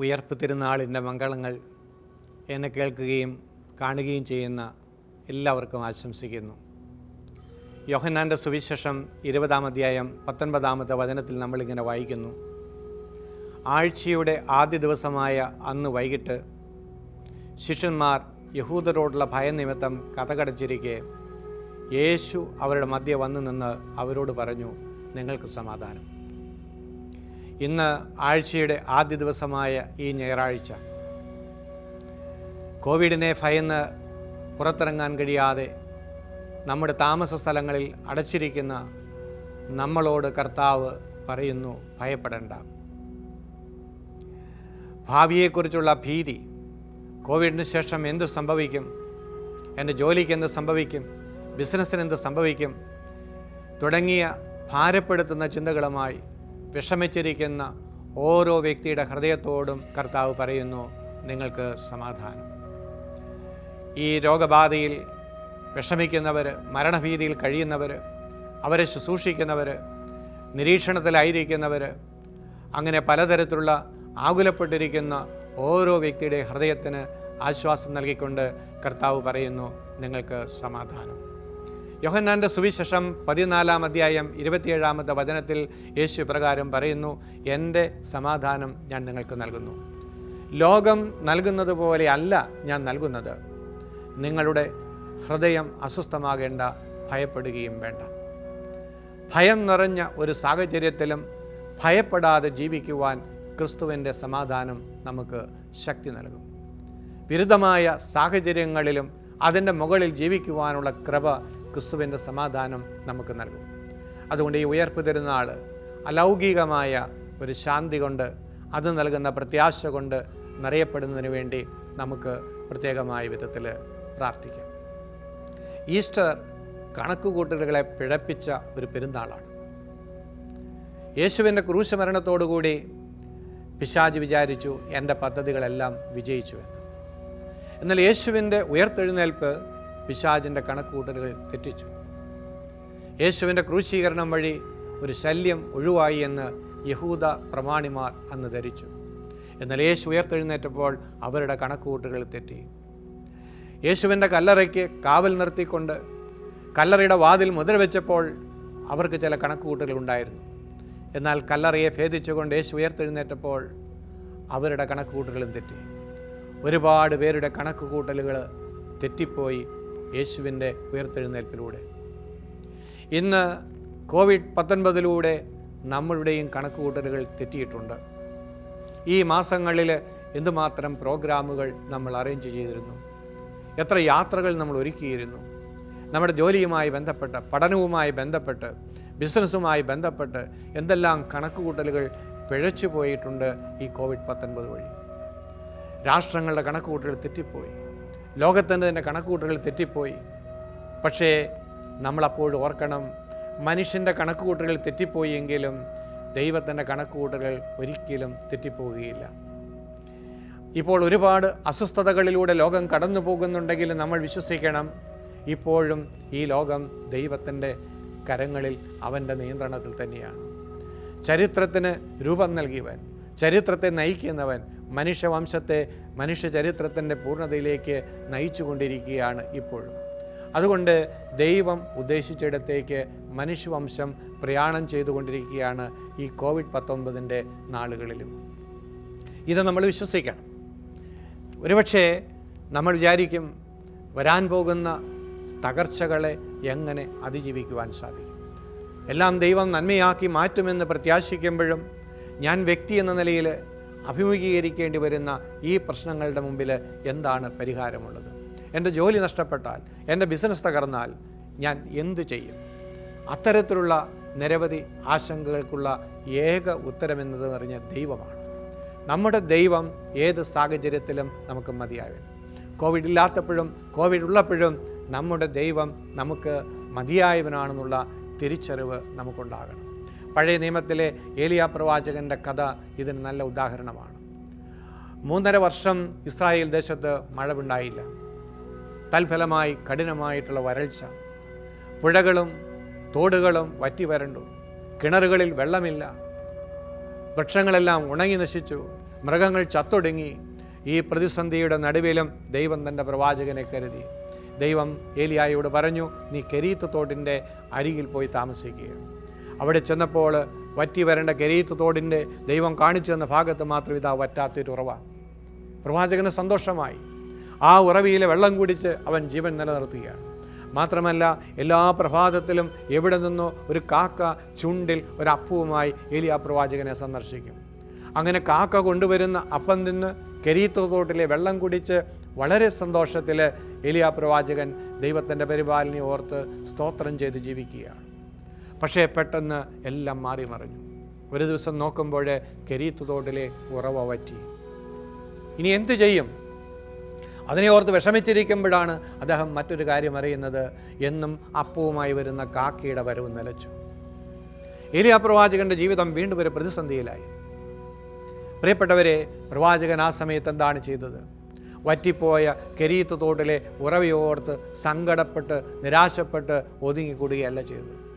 ഉയർപ്പ് തിരുനാളിന്റെ മംഗളങ്ങൾ എന്നെ കേൾക്കുകയും കാണുകയും ചെയ്യുന്ന എല്ലാവർക്കും ആശംസിക്കുന്നു. യോഹന്നാന്റെ സുവിശേഷം ഇരുപതാം അധ്യായം പത്തൊൻപതാമത്തെ വചനത്തിൽ നമ്മളിങ്ങനെ വായിക്കുന്നു. ആഴ്ചയുടെ ആദ്യ ദിവസമായ അന്ന് വൈകിട്ട് ശിഷ്യന്മാർ യഹൂദരോടുള്ള ഭയനിമിത്തം കഥകടച്ചിരിക്കെ യേശു അവരുടെ മധ്യ വന്നു നിന്ന് അവരോട് പറഞ്ഞു നിങ്ങൾക്ക് സമാധാനം. ഇന്ന് ആഴ്ചയുടെ ആദ്യ ദിവസമായ ഈ ഞായറാഴ്ച. കോവിഡിനെ ഭയന്ന് പുറത്തിറങ്ങാൻ കഴിയാതെ നമ്മുടെ താമസ സ്ഥലങ്ങളിൽ അടച്ചിരിക്കുന്ന നമ്മളോട് കർത്താവ് പറയുന്നു ഭയപ്പെടേണ്ട. ഭാവിയെക്കുറിച്ചുള്ള ഭീതി കോവിഡിന് ശേഷം എന്ത് സംഭവിക്കും? എന്റെ ജോലിക്ക് എന്ത് സംഭവിക്കും? ബിസിനസ്സിന് എന്ത് സംഭവിക്കും? തുടങ്ങിയ ഭാരപ്പെടുത്തുന്ന ചിന്തകളുമായി വിഷമിച്ചിരിക്കുന്ന ഓരോ വ്യക്തിയുടെ ഹൃദയത്തോടും കർത്താവ് പറയുന്നു നിങ്ങൾക്ക് സമാധാനം. ഈ രോഗബാധയിൽ വിഷമിക്കുന്നവർ മരണഭീതിയിൽ കഴിയുന്നവർ അവരെ ശുശ്രൂഷിക്കുന്നവർ നിരീക്ഷണത്തിലായിരിക്കുന്നവർ അങ്ങനെ പലതരത്തിലുള്ള ആകുലപ്പെട്ടിരിക്കുന്ന ഓരോ വ്യക്തിയുടെ ഹൃദയത്തിന് ആശ്വാസം നൽകിക്കൊണ്ട് കർത്താവ് പറയുന്നു നിങ്ങൾക്ക് സമാധാനം. യോഹന്നാന്റെ സുവിശേഷം പതിനാലാം അധ്യായം ഇരുപത്തിയേഴാമത്തെ വചനത്തിൽ യേശു പ്രകാരം പറയുന്നു എന്റെ സമാധാനം ഞാൻ നിങ്ങൾക്ക് നൽകുന്നു. ലോകം നൽകുന്നത് പോലെ അല്ല ഞാൻ നൽകുന്നത്. നിങ്ങളുടെ ഹൃദയം അസ്വസ്ഥമാകേണ്ട ഭയപ്പെടുകയും വേണ്ട. ഭയം നിറഞ്ഞ ഒരു സാഹചര്യത്തിലും ഭയപ്പെടാതെ ജീവിക്കുവാൻ ക്രിസ്തുവിന്റെ സമാധാനം നമുക്ക് ശക്തി നൽകും. വിരുദ്ധമായ സാഹചര്യങ്ങളിലും അതിന്റെ മുകളിൽ ജീവിക്കുവാനുള്ള കൃപ ക്രിസ്തുവിന്റെ സമാധാനം നമുക്ക് നൽകും. അതുകൊണ്ട് ഈ ഉയർപ്പ് തരുന്നാൾ അലൗകികമായ ഒരു ശാന്തി കൊണ്ട് അത് നൽകുന്ന പ്രത്യാശ കൊണ്ട് നിറയപ്പെടുന്നതിന് വേണ്ടി നമുക്ക് പ്രത്യേകമായ വിധത്തിൽ പ്രാർത്ഥിക്കാം. ഈസ്റ്റർ കണക്കുകൂട്ടലുകളെ പിഴപ്പിച്ച ഒരു പെരുന്നാളാണ്. യേശുവിന്റെ ക്രൂശമരണത്തോടുകൂടി പിശാജ് വിചാരിച്ചു എന്റെ പദ്ധതികളെല്ലാം വിജയിച്ചു എന്ന് എന്നാൽ യേശുവിന്റെ ഉയർത്തെഴുന്നേൽപ്പ് പിശാജിന്റെ കണക്കുകൂട്ടലുകൾ തെറ്റിച്ചു. യേശുവിന്റെ ക്രൂശീകരണം വഴി ഒരു ശല്യം ഒഴിവായി എന്ന് യഹൂദ പ്രമാണിമാർ അന്ന് ധരിച്ചു. എന്നാൽ യേശു ഉയർത്തെഴുന്നേറ്റപ്പോൾ അവരുടെ കണക്കുകൂട്ടുകൾ തെറ്റി. യേശുവിന്റെ കല്ലറയ്ക്ക് കാവൽ നിർത്തിക്കൊണ്ട് കല്ലറയുടെ വാതിൽ മുദ്ര വെച്ചപ്പോൾ അവർക്ക് ചില കണക്കുകൂട്ടലുകൾ ഉണ്ടായിരുന്നു. എന്നാൽ കല്ലറയെ ഭേദിച്ചുകൊണ്ട് യേശു ഉയർത്തെഴുന്നേറ്റപ്പോൾ അവരുടെ കണക്കുകൂട്ടലുകളും തെറ്റി. ഒരുപാട് പേരുടെ കണക്കുകൂട്ടലുകൾ തെറ്റിപ്പോയി. യേശുവിന്റെ ഉയർത്തെഴുന്നേൽപ്പിലൂടെ. ഇന്ന് കോവിഡ് പത്തൊൻപതിലൂടെ നമ്മളുടെയും കണക്കുകൂട്ടലുകൾ തെറ്റിയിട്ടുണ്ട്. ഈ മാസങ്ങളിൽ എന്തുമാത്രം പ്രോഗ്രാമുകൾ നമ്മൾ അറേഞ്ച് ചെയ്തിരുന്നു? എത്ര യാത്രകൾ നമ്മൾ ഒരുക്കിയിരുന്നു? നമ്മുടെ ജോലിയുമായി ബന്ധപ്പെട്ട് പഠനവുമായി ബന്ധപ്പെട്ട് ബിസിനസ്സുമായി ബന്ധപ്പെട്ട് എന്തെല്ലാം കണക്കുകൂട്ടലുകൾ പിഴച്ചു പോയിട്ടുണ്ട് ഈ കോവിഡ് പത്തൊൻപത് വഴി? രാഷ്ട്രങ്ങളുടെ കണക്കുകൂട്ടലുകൾ തെറ്റിപ്പോയി. ലോകത്തിന്റെ തന്നെ കണക്കുകൂട്ടലുകൾ തെറ്റിപ്പോയി. പക്ഷേ നമ്മളപ്പോഴും ഓർക്കണം മനുഷ്യന്റെ കണക്കുകൂട്ടലുകൾ തെറ്റിപ്പോയെങ്കിലും ദൈവത്തിന്റെ കണക്കുകൂട്ടലുകൾ ഒരിക്കലും തെറ്റിപ്പോവുകയില്ല. ഇപ്പോൾ ഒരുപാട് അസ്വസ്ഥതകളിലൂടെ ലോകം കടന്നു പോകുന്നുണ്ടെങ്കിലും നമ്മൾ വിശ്വസിക്കണം ഇപ്പോഴും ഈ ലോകം ദൈവത്തിന്റെ കരങ്ങളിൽ അവന്റെ നിയന്ത്രണത്തിൽ തന്നെയാണ്. ചരിത്രത്തിന് രൂപം നൽകിയവൻ ചരിത്രത്തെ നയിക്കുന്നവൻ മനുഷ്യവംശത്തെ മനുഷ്യ ചരിത്രത്തിന്റെ പൂർണതയിലേക്ക് നയിച്ചു കൊണ്ടിരിക്കുകയാണ് ഇപ്പോഴും. അതുകൊണ്ട് ദൈവം ഉദ്ദേശിച്ചിടത്തേക്ക് മനുഷ്യവംശം പ്രയാണം ചെയ്തുകൊണ്ടിരിക്കുകയാണ് ഈ കോവിഡ് പത്തൊമ്പതിന്റെ നാളുകളിലും. ഇത് നമ്മൾ വിശ്വസിക്കണം. ഒരുപക്ഷെ നമ്മൾ വിചാരിക്കും വരാൻ പോകുന്ന തകർച്ചകളെ എങ്ങനെ അതിജീവിക്കുവാൻ സാധിക്കും. എല്ലാം ദൈവം നന്മയാക്കി മാറ്റുമെന്ന് പ്രത്യാശിക്കുമ്പോഴും ഞാൻ വ്യക്തി എന്ന നിലയിൽ അഭിമുഖീകരിക്കേണ്ടി വരുന്ന ഈ പ്രശ്നങ്ങളുടെ മുമ്പിൽ എന്താണ് പരിഹാരമുള്ളത്? എന്റെ ജോലി നഷ്ടപ്പെട്ടാൽ എന്റെ ബിസിനസ് തകർന്നാൽ ഞാൻ എന്തു ചെയ്യും? അത്തരത്തിലുള്ള നിരവധി ആശങ്കകൾക്കുള്ള ഏക ഉത്തരമെന്നത് നിറഞ്ഞ ദൈവമാണ്. നമ്മുടെ ദൈവം ഏത് സാഹചര്യത്തിലും നമുക്ക് മതിയാകും കോവിഡ് ഇല്ലാത്തപ്പോഴും കോവിഡ് ഉള്ളപ്പോഴും നമ്മുടെ ദൈവം നമുക്ക് മതിയായവനാണെന്നുള്ള തിരിച്ചറിവ് നമുക്കുണ്ടാകണം. പഴയ നിയമത്തിലെ ഏലിയ പ്രവാചകന്റെ കഥ ഇതിന് നല്ല ഉദാഹരണമാണ്. മൂന്നര വർഷം ഇസ്രായേൽ ദേശത്ത് മഴവുണ്ടായില്ല. തൽഫലമായി കഠിനമായിട്ടുള്ള വരൾച്ച. പുഴകളും തോടുകളും വറ്റി വരണ്ടു. കിണറുകളിൽ വെള്ളമില്ല. വൃക്ഷങ്ങളെല്ലാം ഉണങ്ങി നശിച്ചു. മൃഗങ്ങൾ ചത്തൊടുങ്ങി. ഈ പ്രതിസന്ധിയുടെ നടുവിലും ദൈവം തന്റെ പ്രവാചകനെ കരുതി. ദൈവം ഏലിയായോട് പറഞ്ഞു നീ കെരീത്ത് തോട്ടിന്റെ അരികിൽ പോയി താമസിക്കുക. അവിടെ ചെന്നപ്പോൾ വറ്റി വരേണ്ട ഗരീത്ത് തോടിന്റെ ദൈവം കാണിച്ചു തന്ന ഭാഗത്ത് മാത്രം ഇതാ വറ്റാത്തൊരു ഉറവ. പ്രവാചകന് സന്തോഷമായി. ആ ഉറവിയിലെ വെള്ളം കുടിച്ച് അവൻ ജീവൻ നിലനിർത്തുകയാണ്. മാത്രമല്ല എല്ലാ പ്രഭാതത്തിലും എവിടെ നിന്നോ ഒരു കാക്ക ചുണ്ടിൽ ഒരു അപ്പവുമായി ആ പ്രവാചകനെ സന്ദർശിക്കും. അങ്ങനെ കാക്ക കൊണ്ടുവരുന്ന അപ്പം നിന്ന് കെരീത്ത് തോട്ടിലെ വെള്ളം കുടിച്ച് വളരെ സന്തോഷത്തിൽ എലിയ പ്രവാചകൻ ദൈവത്തിന്റെ പരിപാലനെ ഓർത്ത് സ്തോത്രം ചെയ്ത് ജീവിക്കുകയാണ്. പക്ഷേ പെട്ടെന്ന് എല്ലാം മാറി മറിഞ്ഞു. ഒരു ദിവസം നോക്കുമ്പോൾ കെരീത്ത് തോട്ടിലെ ഉറവ വറ്റി. ഇനി എന്തു ചെയ്യും? അതിനെ ഓർത്ത് വിഷമിച്ചിരിക്കുമ്പോഴാണ് അദ്ദേഹം മറ്റൊരു കാര്യം അറിയുന്നത്. എന്നും അപ്പവുമായി വരുന്ന കാക്കയുടെ വരവ് നിലച്ചു. ഏലിയ പ്രവാചകന്റെ ജീവിതം വീണ്ടും ഒരു പ്രതിസന്ധിയിലായി. പ്രിയപ്പെട്ടവരെ പ്രവാചകൻ ആ സമയത്ത് എന്താണ് ചെയ്തത്? വറ്റിപ്പോയ കെരീത്ത് തോട്ടിലെ ഉറവയോർത്ത് സങ്കടപ്പെട്ട് നിരാശപ്പെട്ട് ഒതുങ്ങിക്കൂടുകയല്ല ചെയ്തത്.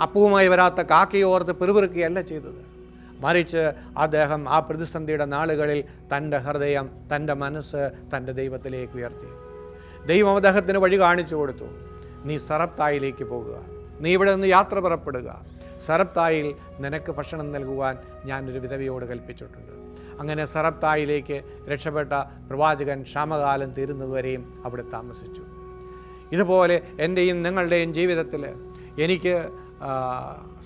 അപ്പവുമായി വരാത്ത കാക്കയോർത്ത് പിറുപിറുക്കുകയല്ല ചെയ്തത്. മറിച്ച് അദ്ദേഹം ആ പ്രതിസന്ധിയുടെ നാളുകളിൽ തന്റെ ഹൃദയം തന്റെ മനസ്സ് തന്റെ ദൈവത്തിലേക്ക് ഉയർത്തി. ദൈവം അദ്ദേഹത്തിന് വഴി കാണിച്ചു കൊടുത്തു. നീ സറപ്തായിലേക്ക് പോകുക. നീ ഇവിടെ നിന്ന് യാത്ര പുറപ്പെടുക. സറപ്തായിൽ നിനക്ക് ഭക്ഷണം നൽകുവാൻ ഞാനൊരു വിധവയോട് കൽപ്പിച്ചിട്ടുണ്ട്. അങ്ങനെ സറപ്തായിലേക്ക് രക്ഷപ്പെട്ട പ്രവാചകൻ ക്ഷാമകാലം തീരുന്നതുവരെയും അവിടെ താമസിച്ചു. ഇതുപോലെ എന്റെയും നിങ്ങളുടെയും ജീവിതത്തിൽ എനിക്ക്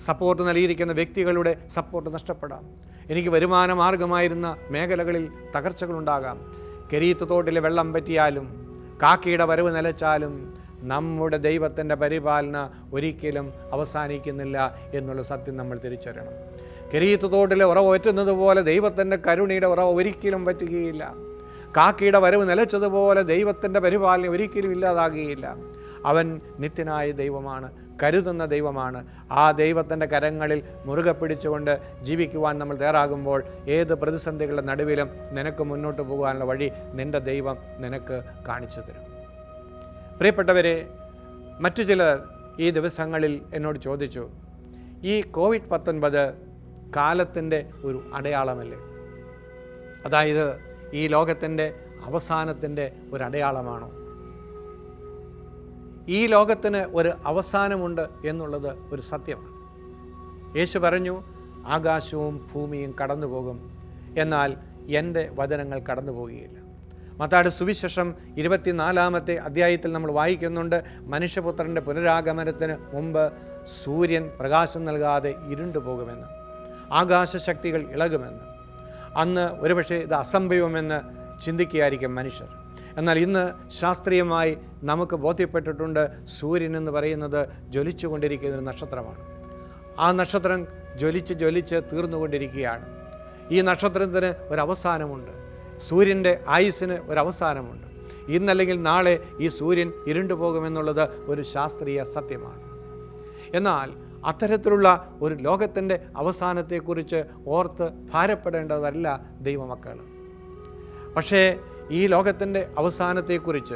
സപ്പോർട്ട് നൽകിയിരിക്കുന്ന വ്യക്തികളുടെ സപ്പോർട്ട് നഷ്ടപ്പെടാം. എനിക്ക് വരുമാന മാർഗമായിരുന്ന മേഖലകളിൽ തകർച്ചകളുണ്ടാകാം. കെരീത്ത് തോട്ടിലെ വെള്ളം പറ്റിയാലും കാക്കയുടെ വരവ് നിലച്ചാലും നമ്മുടെ ദൈവത്തിന്റെ പരിപാലന ഒരിക്കലും അവസാനിക്കുന്നില്ല എന്നുള്ള സത്യം നമ്മൾ തിരിച്ചറിയണം. കെരീത്ത് തോട്ടിലെ ഉറവ് ഒറ്റുന്നത് പോലെ ദൈവത്തിന്റെ കരുണയുടെ ഉറവ് ഒരിക്കലും പറ്റുകയില്ല കാക്കയുടെ വരവ് നിലച്ചതുപോലെ ദൈവത്തിന്റെ പരിപാലനം ഒരിക്കലും ഇല്ലാതാകുകയില്ല. അവൻ നിത്യനായ ദൈവമാണ് കരുതുന്ന ദൈവമാണ്. ആ ദൈവത്തിന്റെ കരങ്ങളിൽ മുറുകെ പിടിച്ചുകൊണ്ട് ജീവിക്കുവാൻ നമ്മൾ തയ്യാറാകുമ്പോൾ ഏത് പ്രതിസന്ധികളുടെ നടുവിലും നിനക്ക് മുന്നോട്ട് പോകാനുള്ള വഴി നിന്റെ ദൈവം നിനക്ക് കാണിച്ചു തരും. പ്രിയപ്പെട്ടവരെ മറ്റു ചിലർ ഈ ദിവസങ്ങളിൽ എന്നോട് ചോദിച്ചു ഈ കോവിഡ് പത്തൊൻപത് കാലത്തിന്റെ ഒരു അടയാളമല്ലേ? അതായത് ഈ ലോകത്തിന്റെ അവസാനത്തിന്റെ ഒരു അടയാളമാണോ? ഈ ലോകത്തിന് ഒരു അവസാനമുണ്ട് എന്നുള്ളത് ഒരു സത്യമാണ്. യേശു പറഞ്ഞു ആകാശവും ഭൂമിയും കടന്നു പോകും എന്നാൽ എന്റെ വചനങ്ങൾ കടന്നു പോകുകയില്ല മത്താട് സുവിശേഷം ഇരുപത്തിനാലാമത്തെ അധ്യായത്തിൽ നമ്മൾ വായിക്കുന്നുണ്ട് മനുഷ്യപുത്രന്റെ പുനരാഗമനത്തിന് മുമ്പ് സൂര്യൻ പ്രകാശം നൽകാതെ ഇരുണ്ടു പോകുമെന്ന് ആകാശശക്തികൾ ഇളകുമെന്ന്. അന്ന് ഒരുപക്ഷെ ഇത് അസംഭവമെന്ന് ചിന്തിക്കുകയായിരിക്കും മനുഷ്യർ. എന്നാൽ ഇന്ന് ശാസ്ത്രീയമായി നമുക്ക് ബോധ്യപ്പെട്ടിട്ടുണ്ട് സൂര്യൻ എന്ന് പറയുന്നത് ജ്വലിച്ചുകൊണ്ടിരിക്കുന്ന ഒരു നക്ഷത്രമാണ്. ആ നക്ഷത്രം ജ്വലിച്ച് ജ്വലിച്ച് തീർന്നുകൊണ്ടിരിക്കുകയാണ്. ഈ നക്ഷത്രത്തിന് ഒരവസാനമുണ്ട് സൂര്യന്റെ ആയുസ്സിന് ഒരവസാനമുണ്ട് ഇന്നല്ലെങ്കിൽ നാളെ ഈ സൂര്യൻ ഇരുണ്ടു പോകുമെന്നുള്ളത് ഒരു ശാസ്ത്രീയ സത്യമാണ്. എന്നാൽ അത്തരത്തിലുള്ള ഒരു ലോകത്തിന്റെ അവസാനത്തെക്കുറിച്ച് ഓർത്ത് ഭാരപ്പെടേണ്ടതല്ല ദൈവമക്കൾ പക്ഷേ ഈ ലോകത്തിന്റെ അവസാനത്തെക്കുറിച്ച്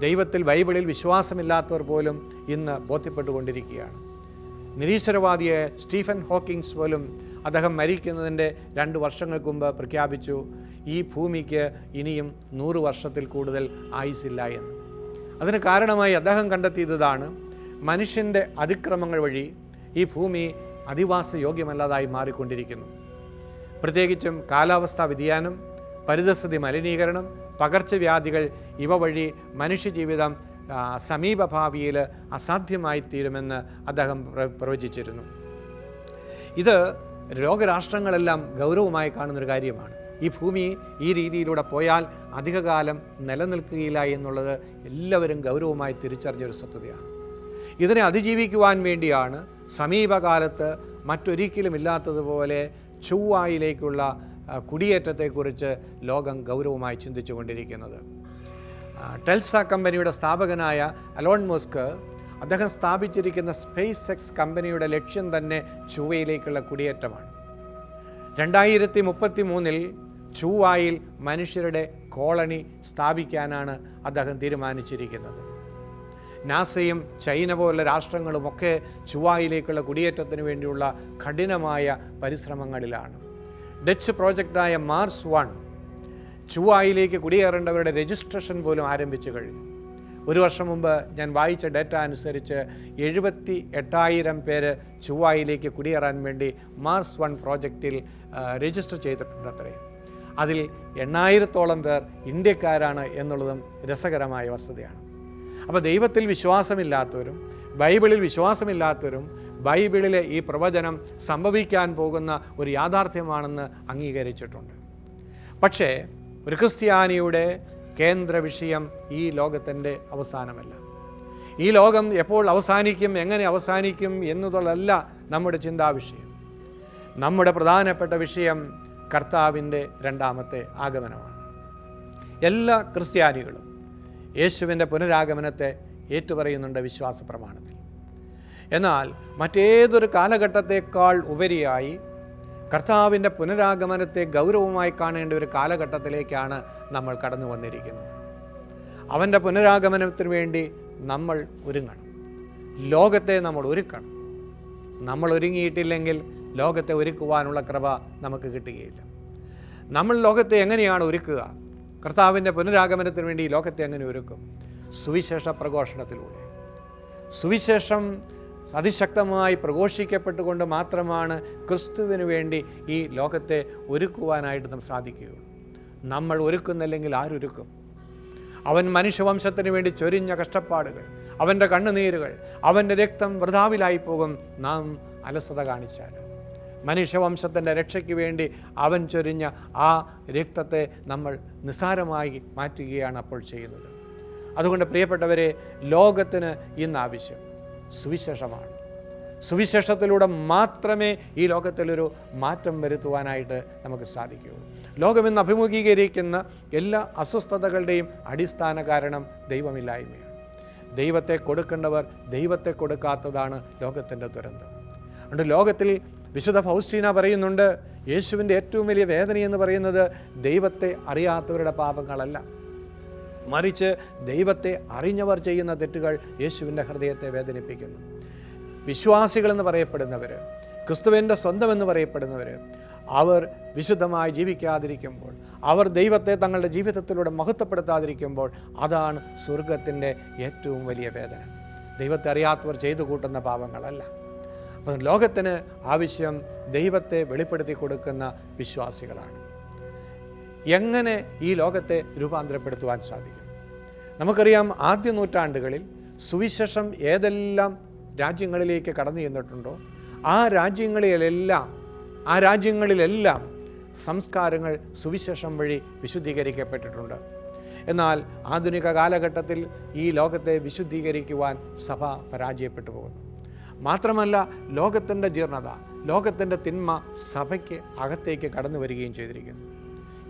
ദൈവത്തിൽ ബൈബിളിൽ വിശ്വാസമില്ലാത്തവർ പോലും ഇന്ന് ബോധ്യപ്പെട്ടുകൊണ്ടിരിക്കുകയാണ്. നിരീശ്വരവാദിയെ സ്റ്റീഫൻ ഹോക്കിങ്സ് പോലും അദ്ദേഹം മരിക്കുന്നതിന്റെ രണ്ട് വർഷങ്ങൾക്ക് മുമ്പ് പ്രഖ്യാപിച്ചു ഈ ഭൂമിക്ക് ഇനിയും നൂറ് വർഷത്തിൽ കൂടുതൽ ആയുസില്ല എന്ന്. അതിന് കാരണമായി അദ്ദേഹം കണ്ടെത്തിയതാണ് മനുഷ്യന്റെ അതിക്രമങ്ങൾ വഴി ഈ ഭൂമി അധിവാസ യോഗ്യമല്ലാതായി മാറിക്കൊണ്ടിരിക്കുന്നു. പ്രത്യേകിച്ചും കാലാവസ്ഥാ വ്യതിയാനം പരിതസ്ഥിതി മലിനീകരണം പകർച്ചവ്യാധികൾ ഇവ വഴി മനുഷ്യജീവിതം സമീപഭാവിയിൽ അസാധ്യമായി തീരുമെന്ന് അദ്ദേഹം പ്രവചിച്ചിരുന്നു. ഇത് ലോകരാഷ്ട്രങ്ങളെല്ലാം ഗൗരവമായി കാണുന്നൊരു കാര്യമാണ്. ഈ ഭൂമി ഈ രീതിയിലൂടെ പോയാൽ അധികകാലം നിലനിൽക്കുകയില്ല എന്നുള്ളത് എല്ലാവരും ഗൗരവമായി തിരിച്ചറിഞ്ഞൊരു സത്യതയാണ്. ഇതിനെ അതിജീവിക്കുവാൻ വേണ്ടിയാണ് സമീപകാലത്ത് മറ്റൊരിക്കലും ഇല്ലാത്തതുപോലെ ചൊവ്വായിലേക്കുള്ള കുടിയേറ്റത്തെക്കുറിച്ച് ലോകം ഗൗരവമായി ചിന്തിച്ചു കൊണ്ടിരിക്കുന്നത് ടെൽസ കമ്പനിയുടെ സ്ഥാപകനായ അലോൺ മോസ്ക് അദ്ദേഹം സ്ഥാപിച്ചിരിക്കുന്ന സ്പേസ് എക്സ് കമ്പനിയുടെ ലക്ഷ്യം തന്നെ ചൊവ്വയിലേക്കുള്ള കുടിയേറ്റമാണ്. രണ്ടായിരത്തി മുപ്പത്തി മൂന്നിൽ ചൊവ്വായിൽ മനുഷ്യരുടെ കോളനി സ്ഥാപിക്കാനാണ് അദ്ദേഹം തീരുമാനിച്ചിരിക്കുന്നത്. നാസയും ചൈന പോലുള്ള രാഷ്ട്രങ്ങളുമൊക്കെ ചൊവ്വായിലേക്കുള്ള കുടിയേറ്റത്തിന് വേണ്ടിയുള്ള കഠിനമായ പരിശ്രമങ്ങളിലാണ്. ഡച്ച് പ്രോജക്റ്റായ മാർസ് വൺ ചുവായിലേക്ക് കുടിയേറേണ്ടവരുടെ രജിസ്ട്രേഷൻ പോലും ആരംഭിച്ചു കഴിഞ്ഞു. ഒരു വർഷം മുമ്പ് ഞാൻ വായിച്ച ഡേറ്റ അനുസരിച്ച് എഴുപത്തി എട്ടായിരം പേര് ചൊവ്വായിലേക്ക് കുടിയേറാൻ വേണ്ടി മാർസ് വൺ പ്രോജക്റ്റിൽ രജിസ്റ്റർ ചെയ്തിട്ടുണ്ട് അത്രേ. അതിൽ എണ്ണായിരത്തോളം പേർ ഇന്ത്യക്കാരാണ് എന്നുള്ളതും രസകരമായ വസ്തുതയാണ്. അപ്പോൾ ദൈവത്തിൽ വിശ്വാസമില്ലാത്തവരും ബൈബിളിൽ വിശ്വാസമില്ലാത്തവരും ബൈബിളിലെ ഈ പ്രവചനം സംഭവിക്കാൻ പോകുന്ന ഒരു യാഥാർത്ഥ്യമാണെന്ന് അംഗീകരിച്ചിട്ടുണ്ട്. പക്ഷേ ഒരു ക്രിസ്ത്യാനിയുടെ കേന്ദ്ര വിഷയം ഈ ലോകത്തിന്റെ അവസാനമല്ല. ഈ ലോകം എപ്പോൾ അവസാനിക്കും എങ്ങനെ അവസാനിക്കും എന്നതല്ല നമ്മുടെ ചിന്താവിഷയം നമ്മുടെ പ്രധാനപ്പെട്ട വിഷയം കർത്താവിന്റെ രണ്ടാമത്തെ ആഗമനമാണ്. എല്ലാ ക്രിസ്ത്യാനികളും യേശുവിന്റെ പുനരാഗമനത്തെ ഏറ്റുപറയുന്നുണ്ട് വിശ്വാസ പ്രമാണത്തിൽ എന്നാൽ മറ്റേതൊരു കാലഘട്ടത്തേക്കാൾ ഉപരിയായി കർത്താവിന്റെ പുനരാഗമനത്തെ ഗൗരവമായി കാണേണ്ട ഒരു കാലഘട്ടത്തിലേക്കാണ് നമ്മൾ കടന്നു വന്നിരിക്കുന്നത്. അവന്റെ പുനരാഗമനത്തിന് വേണ്ടി നമ്മൾ ഒരുങ്ങണം. ലോകത്തെ നമ്മൾ ഒരുക്കണം. നമ്മൾ ഒരുങ്ങിയിട്ടില്ലെങ്കിൽ ലോകത്തെ ഒരുക്കുവാനുള്ള കൃപ നമുക്ക് കിട്ടുകയില്ല. നമ്മൾ ലോകത്തെ എങ്ങനെയാണ് ഒരുക്കുക? കർത്താവിന്റെ പുനരാഗമനത്തിന് വേണ്ടി ലോകത്തെ എങ്ങനെ ഒരുക്കും? സുവിശേഷ പ്രഘോഷണത്തിലൂടെ. സുവിശേഷം അതിശക്തമായി പ്രഘോഷിക്കപ്പെട്ടുകൊണ്ട് മാത്രമാണ് ക്രിസ്തുവിന് വേണ്ടി ഈ ലോകത്തെ ഒരുക്കുവാനായിട്ട് നാം സാധിക്കുകയുള്ളൂ. നമ്മൾ ഒരുക്കുന്നില്ലെങ്കിൽ ആരൊരുക്കും? അവൻ മനുഷ്യവംശത്തിന് വേണ്ടി ചൊരിഞ്ഞ കഷ്ടപ്പാടുകൾ അവന്റെ കണ്ണുനീരുകൾ അവന്റെ രക്തം വൃഥാവിലായി പോകും നാം അലസത കാണിച്ചാൽ. മനുഷ്യവംശത്തിന്റെ രക്ഷയ്ക്ക് വേണ്ടി അവൻ ചൊരിഞ്ഞ ആ രക്തത്തെ നമ്മൾ നിസ്സാരമായി മാറ്റുകയാണ് അപ്പോൾ ചെയ്യുന്നത്. അതുകൊണ്ട് പ്രിയപ്പെട്ടവരെ ലോകത്തിന് ഇന്ന് ആവശ്യം. സുവിശേഷമാണ്. സുവിശേഷത്തിലൂടെ മാത്രമേ ഈ ലോകത്തിലൊരു മാറ്റം വരുത്തുവാനായിട്ട് നമുക്ക് സാധിക്കുകയുള്ളൂ ലോകമെന്ന് അഭിമുഖീകരിക്കുന്ന എല്ലാ അസ്വസ്ഥതകളുടെയും അടിസ്ഥാന കാരണം ദൈവമില്ലായ്മയാണ്. ദൈവത്തെ കൊടുക്കേണ്ടവർ ദൈവത്തെ കൊടുക്കാത്തതാണ് ലോകത്തിന്റെ ദുരന്തം. അതുകൊണ്ട് ലോകത്തിൽ വിശുദ്ധ ഫൗസ്റ്റീന പറയുന്നുണ്ട് യേശുവിന്റെ ഏറ്റവും വലിയ വേദനയെന്ന് പറയുന്നത് ദൈവത്തെ അറിയാത്തവരുടെ പാപങ്ങളല്ല. മറിച്ച് ദൈവത്തെ അറിഞ്ഞവർ ചെയ്യുന്ന തെറ്റുകൾ യേശുവിന്റെ ഹൃദയത്തെ വേദനിപ്പിക്കുന്നു. വിശ്വാസികളെന്ന് പറയപ്പെടുന്നവർ ക്രിസ്തുവിന്റെ സ്വന്തമെന്ന് പറയപ്പെടുന്നവർ അവർ വിശുദ്ധമായി ജീവിക്കാതിരിക്കുമ്പോൾ അവർ ദൈവത്തെ തങ്ങളുടെ ജീവിതത്തിലൂടെ മഹത്വപ്പെടുത്താതിരിക്കുമ്പോൾ അതാണ് സ്വർഗത്തിന്റെ ഏറ്റവും വലിയ വേദന. ദൈവത്തെ അറിയാത്തവർ ചെയ്തു കൂട്ടുന്ന പാപങ്ങളല്ല. അപ്പം ലോകത്തിന് ആവശ്യം ദൈവത്തെ വെളിപ്പെടുത്തി കൊടുക്കുന്ന വിശ്വാസികളാണ്. എങ്ങനെ ഈ ലോകത്തെ രൂപാന്തരപ്പെടുത്തുവാൻ സാധിക്കും? നമുക്കറിയാം ആദ്യ നൂറ്റാണ്ടുകളിൽ സുവിശേഷം ഏതെല്ലാം രാജ്യങ്ങളിലേക്ക് കടന്നു ചെന്നിട്ടുണ്ടോ? ആ രാജ്യങ്ങളിലെല്ലാം ആ രാജ്യങ്ങളിലെല്ലാം സംസ്കാരങ്ങൾ സുവിശേഷം വഴി വിശുദ്ധീകരിക്കപ്പെട്ടിട്ടുണ്ട്. എന്നാൽ ആധുനിക കാലഘട്ടത്തിൽ ഈ ലോകത്തെ വിശുദ്ധീകരിക്കുവാൻ സഭ പരാജയപ്പെട്ടു പോകുന്നു. മാത്രമല്ല ലോകത്തിന്റെ ജീർണത ലോകത്തിന്റെ തിന്മ സഭയ്ക്ക് അകത്തേക്ക് കടന്നു വരികയും ചെയ്തിരിക്കുന്നു.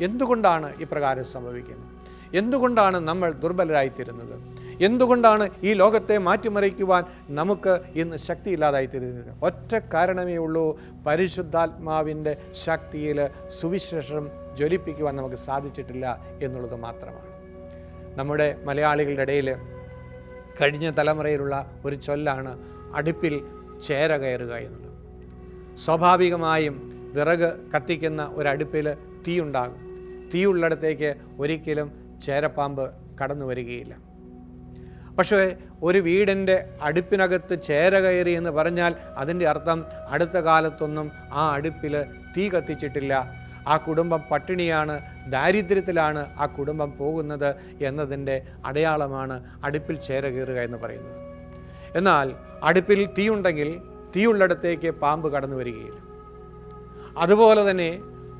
എന്തുകൊണ്ടാണ് ഇപ്രകാരം സംഭവിക്കുന്നത്? എന്തുകൊണ്ടാണ് നമ്മൾ ദുർബലരായിത്തീരുന്നത്? എന്തുകൊണ്ടാണ് ഈ ലോകത്തെ മാറ്റിമറിക്കുവാൻ നമുക്ക് ഇന്ന് ശക്തിയില്ലാതായിത്തീരുന്നത്? ഒറ്റ കാരണമേ ഉള്ളൂ പരിശുദ്ധാത്മാവിന്റെ ശക്തിയിൽ സുവിശേഷം ജ്വലിപ്പിക്കുവാൻ നമുക്ക് സാധിച്ചിട്ടില്ല എന്നുള്ളത് മാത്രമാണ്. നമ്മുടെ മലയാളികളുടെ ഇടയിൽ കഴിഞ്ഞ തലമുറയിലുള്ള ഒരു ചൊല്ലാണ് അടുപ്പിൽ ചേര കയറുക എന്നുള്ളത്. സ്വാഭാവികമായും വിറക് കത്തിക്കുന്ന ഒരടുപ്പിൽ തീയുണ്ടാകും തീയുള്ളിടത്തേക്ക് ഒരിക്കലും ചേരപ്പാമ്പ് കടന്നു വരികയില്ല. പക്ഷേ ഒരു വീടിന്റെ അടുപ്പിനകത്ത് ചേര കയറി എന്ന് പറഞ്ഞാൽ അതിന്റെ അർത്ഥം അടുത്ത കാലത്തൊന്നും ആ അടുപ്പിൽ തീ കത്തിച്ചിട്ടില്ല. ആ കുടുംബം പട്ടിണിയാണ് ദാരിദ്ര്യത്തിലാണ് ആ കുടുംബം പോകുന്നത് എന്നതിന്റെ അടയാളമാണ് അടുപ്പിൽ ചേര കയറുക എന്ന് പറയുന്നത്. എന്നാൽ അടുപ്പിൽ തീയുണ്ടെങ്കിൽ തീയുള്ളിടത്തേക്ക് പാമ്പ് കടന്നു വരികയില്ല. അതുപോലെ തന്നെ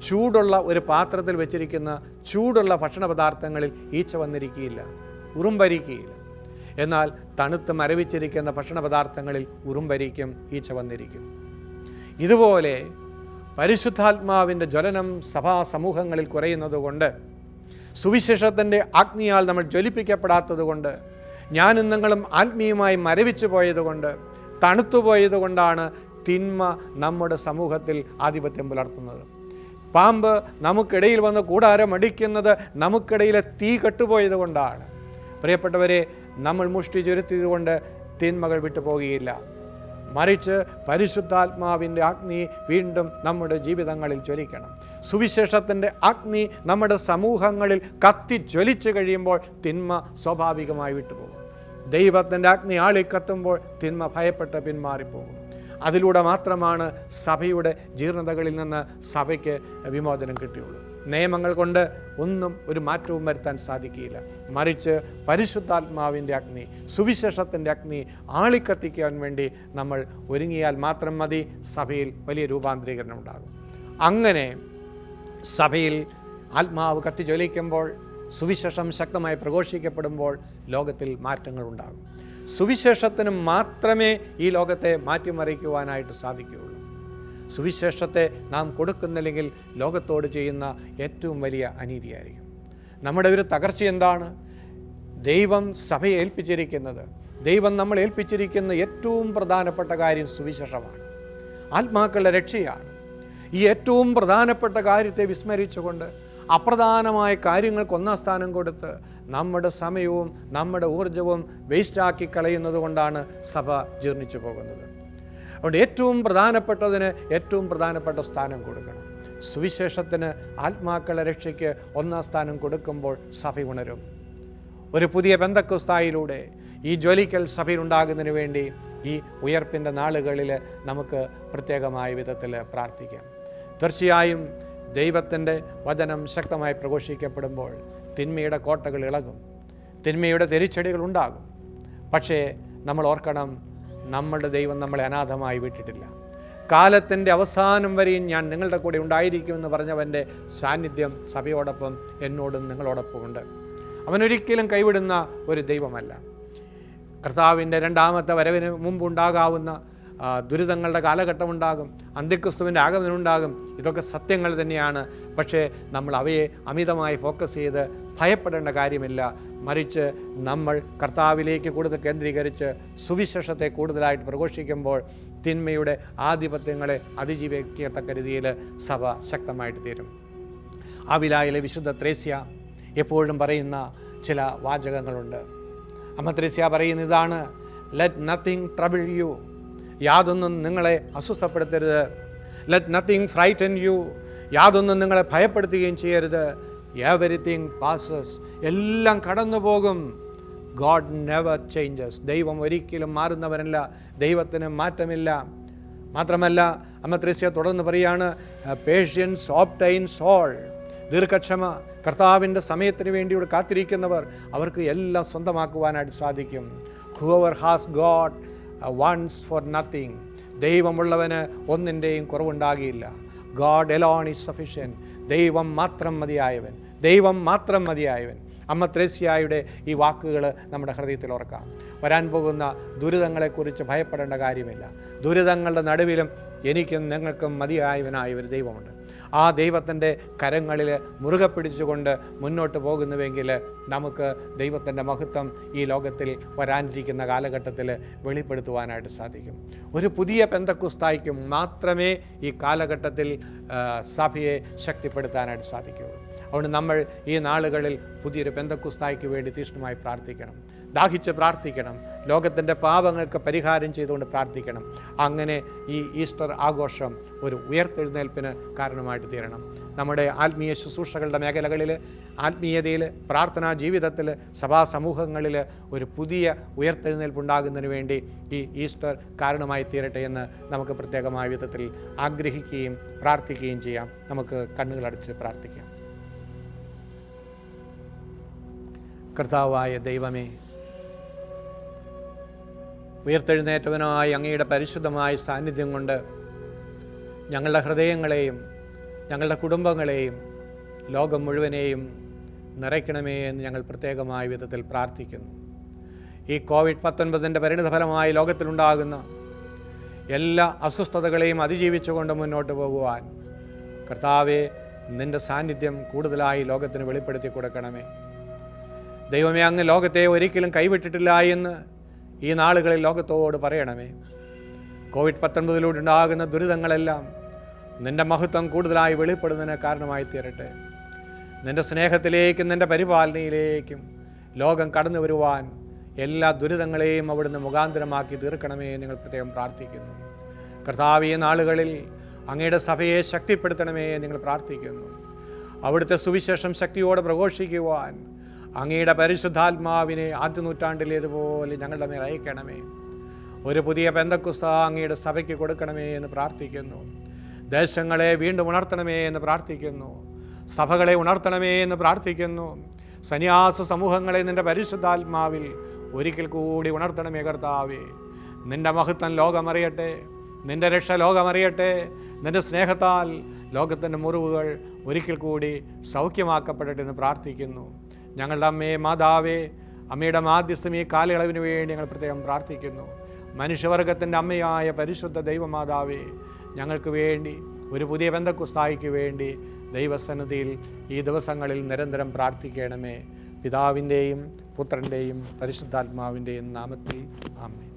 ചൂടുള്ള ഒരു പാത്രത്തിൽ വെച്ചിരിക്കുന്ന ചൂടുള്ള ഭക്ഷണ പദാർത്ഥങ്ങളിൽ ഈച്ച വന്നിരിക്കുകയില്ല ഉറുമ്പരിക്കുകയില്ല. എന്നാൽ തണുത്ത് മരവിച്ചിരിക്കുന്ന ഭക്ഷണ പദാർത്ഥങ്ങളിൽ ഉറുമ്പരിക്കും ഈച്ച വന്നിരിക്കും. ഇതുപോലെ പരിശുദ്ധാത്മാവിന്റെ ജ്വലനം സഭാ സമൂഹങ്ങളിൽ കുറയുന്നതുകൊണ്ട് സുവിശേഷത്തിന്റെ അഗ്നിയാൽ നമ്മൾ ജ്വലിപ്പിക്കപ്പെടാത്തതുകൊണ്ട് ഞാനും നിങ്ങളും ആത്മീയമായി മരവിച്ചു പോയതുകൊണ്ട് തണുത്തുപോയതുകൊണ്ടാണ് തിന്മ നമ്മുടെ സമൂഹത്തിൽ ആധിപത്യം പുലർത്തുന്നത്. പാമ്പ് നമുക്കിടയിൽ വന്ന് കൂടാരം അടിക്കുന്നത് നമുക്കിടയിലെ തീ കെട്ടുപോയത് കൊണ്ടാണ്. പ്രിയപ്പെട്ടവരെ നമ്മൾ മുഷ്ടി ചുരുത്തിയതുകൊണ്ട് തിന്മകൾ വിട്ടു പോകുകയില്ല. മറിച്ച് പരിശുദ്ധാത്മാവിന്റെ അഗ്നി വീണ്ടും നമ്മുടെ ജീവിതങ്ങളിൽ ജ്വലിക്കണം. സുവിശേഷത്തിന്റെ അഗ്നി നമ്മുടെ സമൂഹങ്ങളിൽ കത്തി ജ്വലിച്ചു കഴിയുമ്പോൾ തിന്മ സ്വാഭാവികമായി വിട്ടുപോകും. ദൈവത്തിന്റെ അഗ്നി ആളിക്കത്തുമ്പോൾ തിന്മ ഭയപ്പെട്ട് പിന്മാറിപ്പോകും. അതിലൂടെ മാത്രമാണ് സഭയുടെ ജീർണതകളിൽ നിന്ന് സഭയ്ക്ക് വിമോചനം കിട്ടിയുള്ളൂ. നിയമങ്ങൾ കൊണ്ട് ഒന്നും ഒരു മാറ്റവും വരുത്താൻ സാധിക്കില്ല മറിച്ച് പരിശുദ്ധാത്മാവിന്റെ അഗ്നി സുവിശേഷത്തിന്റെ അഗ്നി ആളിക്കത്തിക്കാൻ വേണ്ടി നമ്മൾ ഒരുങ്ങിയാൽ മാത്രം മതി സഭയിൽ വലിയ രൂപാന്തരീകരണം ഉണ്ടാകും. അങ്ങനെ സഭയിൽ ആത്മാവ് കത്തി ജ്വലിക്കുമ്പോൾ സുവിശേഷം ശക്തമായി പ്രഘോഷിക്കപ്പെടുമ്പോൾ ലോകത്തിൽ മാറ്റങ്ങൾ ഉണ്ടാകും. സുവിശേഷത്തിന് മാത്രമേ ഈ ലോകത്തെ മാറ്റിമറിക്കുവാനായിട്ട് സാധിക്കുകയുള്ളൂ. സുവിശേഷത്തെ നാം കൊടുക്കുന്നില്ലെങ്കിൽ ലോകത്തോട് ചെയ്യുന്ന ഏറ്റവും വലിയ അനീതിയായിരിക്കും. നമ്മുടെ ഒരു തകർച്ച എന്താണ്? ദൈവം സഭയെ ഏൽപ്പിച്ചിരിക്കുന്നത്. ദൈവം നമ്മൾ ഏൽപ്പിച്ചിരിക്കുന്ന ഏറ്റവും പ്രധാനപ്പെട്ട കാര്യം സുവിശേഷമാണ്. ആത്മാക്കളുടെ രക്ഷയാണ്. ഈ ഏറ്റവും പ്രധാനപ്പെട്ട കാര്യത്തെ വിസ്മരിച്ചുകൊണ്ട് അപ്രധാനമായ കാര്യങ്ങൾക്ക് ഒന്നാം സ്ഥാനം കൊടുത്ത് നമ്മുടെ സമയവും നമ്മുടെ ഊർജവും വേസ്റ്റാക്കി കളയുന്നത് കൊണ്ടാണ് സഭ ജീർണിച്ചു പോകുന്നത്. അതുകൊണ്ട് ഏറ്റവും പ്രധാനപ്പെട്ടതിന് ഏറ്റവും പ്രധാനപ്പെട്ട സ്ഥാനം കൊടുക്കണം. സുവിശേഷത്തിന് ആത്മാക്കളെ രക്ഷയ്ക്ക് ഒന്നാം സ്ഥാനം കൊടുക്കുമ്പോൾ സഭ ഉണരും. ഒരു പുതിയ ബന്ധക്കുസ്തായിലൂടെ ഈ ജ്വലിക്കൽ സഭയിലുണ്ടാകുന്നതിന് വേണ്ടി ഈ ഉയർപ്പിന്റെ നാളുകളിൽ നമുക്ക് പ്രത്യേകമായ വിധത്തിൽ പ്രാർത്ഥിക്കാം. തീർച്ചയായും ദൈവത്തിന്റെ വചനം ശക്തമായി പ്രഘോഷിക്കപ്പെടുമ്പോൾ തിന്മയുടെ കോട്ടകൾ ഇളകും. തിന്മയുടെ തിരിച്ചടികൾ ഉണ്ടാകും. പക്ഷേ നമ്മൾ ഓർക്കണം നമ്മളുടെ ദൈവം നമ്മളെ അനാഥമായി വിട്ടിട്ടില്ല. കാലത്തിന്റെ അവസാനം വരെയും ഞാൻ നിങ്ങളുടെ കൂടെ ഉണ്ടായിരിക്കുമെന്ന് പറഞ്ഞവന്റെ സാന്നിധ്യം സഭയോടൊപ്പം എന്നോടും നിങ്ങളോടൊപ്പം ഉണ്ട് അവനൊരിക്കലും കൈവിടുന്ന ഒരു ദൈവമല്ല. കർത്താവിന്റെ രണ്ടാമത്തെ വരവിന് മുമ്പ് ഉണ്ടാകാവുന്ന ആ, ദുരിതങ്ങളുടെ കാലഘട്ടമുണ്ടാകും അന്ത്യക്രിസ്തുവിന്റെ ആഗമനമുണ്ടാകും. ഇതൊക്കെ സത്യങ്ങൾ തന്നെയാണ്. പക്ഷേ നമ്മൾ അവയെ അമിതമായി ഫോക്കസ് ചെയ്ത് ഭയപ്പെടേണ്ട കാര്യമില്ല. മറിച്ച് നമ്മൾ കർത്താവിലേക്ക് കൂടുതൽ കേന്ദ്രീകരിച്ച് സുവിശേഷത്തെ കൂടുതലായിട്ട് പ്രഘോഷിക്കുമ്പോൾ തിന്മയുടെ ആധിപത്യങ്ങളെ അതിജീവിക്കത്തക്ക രീതിയിൽ സഭ ശക്തമായിട്ട് തീരും. ആവിലായിലെ വിശുദ്ധ ത്രേസ്യ എപ്പോഴും പറയുന്ന ചില വാചകങ്ങളുണ്ട്. അമ്മ ത്രേസ്യ പറയുന്ന ഇതാണ് ലെറ്റ് നത്തിങ് ട്രബിൾ യു യാതൊന്നും നിങ്ങളെ അസ്വസ്ഥപ്പെടുത്തരുത്. ലെറ്റ് നത്തിങ് ഫ്രൈറ്റൻ യു യാതൊന്നും നിങ്ങളെ ഭയപ്പെടുത്തുകയും ചെയ്യരുത്. എവരിത്തിങ് പാസസ് എല്ലാം കടന്നു പോകും ഗോഡ് നെവർ ചേഞ്ചസ് ദൈവം ഒരിക്കലും മാറുന്നവരല്ല ദൈവത്തിന് മാറ്റമില്ല. മാത്രമല്ല അമ്മ ത്രേസ്യ തുടർന്ന് പറയാണ് പേഷ്യൻസ് ഓപ്റ്റൈൻ സോൾ ദീർഘക്ഷമ കർത്താവിന്റെ സമയത്തിന് വേണ്ടി ഇവിടെ കാത്തിരിക്കുന്നവർ അവർക്ക് എല്ലാം സ്വന്തമാക്കുവാനായിട്ട് സാധിക്കും. Whoever has God wants for nothing ദൈവമുള്ളവന് ഒന്നിന്റെയും കുറവുണ്ടാകില്ല ഗാഡ് എലോൺ ഈസ് സഫിഷ്യൻ ദൈവം മാത്രം മതിയായവൻ. ദൈവം മാത്രം മതിയായവൻ. അമ്മ ത്രേസ്യായുടെ ഈ വാക്കുകൾ നമ്മുടെ ഹൃദയത്തിൽ ഓർക്കാം. വരാൻ പോകുന്ന ദുരിതങ്ങളെക്കുറിച്ച് ഭയപ്പെടേണ്ട കാര്യമില്ല. ദുരിതങ്ങളുടെ നടുവിലും എനിക്കും നിങ്ങൾക്കും മതിയായവനായ ഒരു ദൈവമുണ്ട്. ആ ദൈവത്തിന്റെ കരങ്ങളിൽ മുറുകെ പിടിച്ചുകൊണ്ട് മുന്നോട്ട് പോകുന്നുവെങ്കിൽ നമുക്ക് ദൈവത്തിന്റെ മഹത്വം ഈ ലോകത്തിൽ വരാനിരിക്കുന്ന കാലഘട്ടത്തിൽ വെളിപ്പെടുത്തുവാനായിട്ട് സാധിക്കും. ഒരു പുതിയ പെന്തക്കുസ്തായിക്കും മാത്രമേ ഈ കാലഘട്ടത്തിൽ സഭയെ ശക്തിപ്പെടുത്താനായിട്ട് സാധിക്കുകയുള്ളൂ അതുകൊണ്ട് നമ്മൾ ഈ നാളുകളിൽ പുതിയൊരു പെന്തക്കുസ്തായിക്ക് വേണ്ടി തീഷ്ണമായി പ്രാർത്ഥിക്കണം. ദാഹിച്ച് പ്രാർത്ഥിക്കണം. ലോകത്തിന്റെ പാപങ്ങൾക്ക് പരിഹാരം ചെയ്തുകൊണ്ട് പ്രാർത്ഥിക്കണം. അങ്ങനെ ഈ ഈസ്റ്റർ ആഘോഷം ഒരു ഉയർത്തെഴുന്നേൽപ്പിന് കാരണമായിട്ട് തീരണം. നമ്മുടെ ആത്മീയ ശുശ്രൂഷകളുടെ മേഖലകളിൽ ആത്മീയതയിൽ പ്രാർത്ഥനാ ജീവിതത്തിൽ സഭാ സമൂഹങ്ങളിൽ ഒരു പുതിയ ഉയർത്തെഴുന്നേൽപ്പ് ഉണ്ടാകുന്നതിന് വേണ്ടി ഈ ഈസ്റ്റർ കാരണമായി തീരട്ടെ എന്ന് നമുക്ക് പ്രത്യേകമായ വിധത്തിൽ ആഗ്രഹിക്കുകയും പ്രാർത്ഥിക്കുകയും ചെയ്യാം. നമുക്ക് കണ്ണുകളടച്ച് പ്രാർത്ഥിക്കാം. കർത്താവായ ദൈവമേ ഉയർത്തെഴുന്നേറ്റവനായ അങ്ങയുടെ പരിശുദ്ധമായ സാന്നിധ്യം കൊണ്ട് ഞങ്ങളുടെ ഹൃദയങ്ങളെയും ഞങ്ങളുടെ കുടുംബങ്ങളെയും ലോകം മുഴുവനെയും നിറയ്ക്കണമേ എന്ന് ഞങ്ങൾ പ്രത്യേകമായ വിധത്തിൽ പ്രാർത്ഥിക്കുന്നു. ഈ കോവിഡ് പത്തൊൻപതിന്റെ പരിണിതഫലമായി ലോകത്തിലുണ്ടാകുന്ന എല്ലാ അസ്വസ്ഥതകളെയും അതിജീവിച്ചുകൊണ്ട് മുന്നോട്ട് പോകുവാൻ കർത്താവെ നിന്റെ സാന്നിധ്യം കൂടുതലായി ലോകത്തിന് വെളിപ്പെടുത്തി കൊടുക്കണമേ. ദൈവമേ അങ്ങ് ലോകത്തെ ഒരിക്കലും കൈവിട്ടിട്ടില്ല എന്ന് ഈ നാളുകളിൽ ലോകത്തോട് പറയണമേ. കോവിഡ് പത്തൊൻപതിലൂടെ ഉണ്ടാകുന്ന ദുരിതങ്ങളെല്ലാം നിന്റെ മഹത്വം കൂടുതലായി വെളിപ്പെടുന്നതിന് കാരണമായി തീരട്ടെ. നിന്റെ സ്നേഹത്തിലേക്കും നിന്റെ പരിപാലനയിലേക്കും ലോകം കടന്നു വരുവാൻ എല്ലാ ദുരിതങ്ങളെയും അവിടുന്ന് മുഖാന്തരമാക്കി തീർക്കണമേ നിങ്ങൾ പ്രത്യേകം പ്രാർത്ഥിക്കുന്നു. കർത്താവ് നാളുകളിൽ അങ്ങയുടെ സഭയെ ശക്തിപ്പെടുത്തണമേ നിങ്ങൾ പ്രാർത്ഥിക്കുന്നു. അവിടുത്തെ സുവിശേഷം ശക്തിയോടെ പ്രഘോഷിക്കുവാൻ അങ്ങയുടെ പരിശുദ്ധാത്മാവിനെ ആദ്യ നൂറ്റാണ്ടിലേതുപോലെ ഞങ്ങളുടെ മേൽ അയക്കണമേ. ഒരു പുതിയ പെന്തക്കുസ്ത അങ്ങയുടെ സഭയ്ക്ക് കൊടുക്കണമേ എന്ന് പ്രാർത്ഥിക്കുന്നു. ദേശങ്ങളെ വീണ്ടും ഉണർത്തണമേ എന്ന് പ്രാർത്ഥിക്കുന്നു. സഭകളെ ഉണർത്തണമേ എന്ന് പ്രാർത്ഥിക്കുന്നു. സന്യാസ സമൂഹങ്ങളെ നിന്റെ പരിശുദ്ധാത്മാവിൽ ഒരിക്കൽ കൂടി ഉണർത്തണമേ കർത്താവേ. നിന്റെ മഹത്വം ലോകമറിയട്ടെ. നിന്റെ രക്ഷ ലോകമറിയട്ടെ. നിന്റെ സ്നേഹത്താൽ ലോകത്തിന്റെ മുറിവുകൾ ഒരിക്കൽ കൂടി സൗഖ്യമാക്കപ്പെടട്ടെ എന്ന് പ്രാർത്ഥിക്കുന്നു. ഞങ്ങളുടെ അമ്മയെ മാതാവേ അമ്മയുടെ മാധ്യസ്ഥം ഈ കാലയളവിന് വേണ്ടി ഞങ്ങൾ പ്രത്യേകം പ്രാർത്ഥിക്കുന്നു. മനുഷ്യവർഗത്തിന്റെ അമ്മയായ പരിശുദ്ധ ദൈവമാതാവേ ഞങ്ങൾക്ക് വേണ്ടി ഒരു പുതിയ ബന്ധക്കുസ്തായിക്ക് വേണ്ടി ദൈവസന്നിധിയിൽ ഈ ദിവസങ്ങളിൽ നിരന്തരം പ്രാർത്ഥിക്കണമേ. പിതാവിന്റെയും പുത്രന്റെയും പരിശുദ്ധാത്മാവിന്റെയും നാമത്തിൽ ആമേ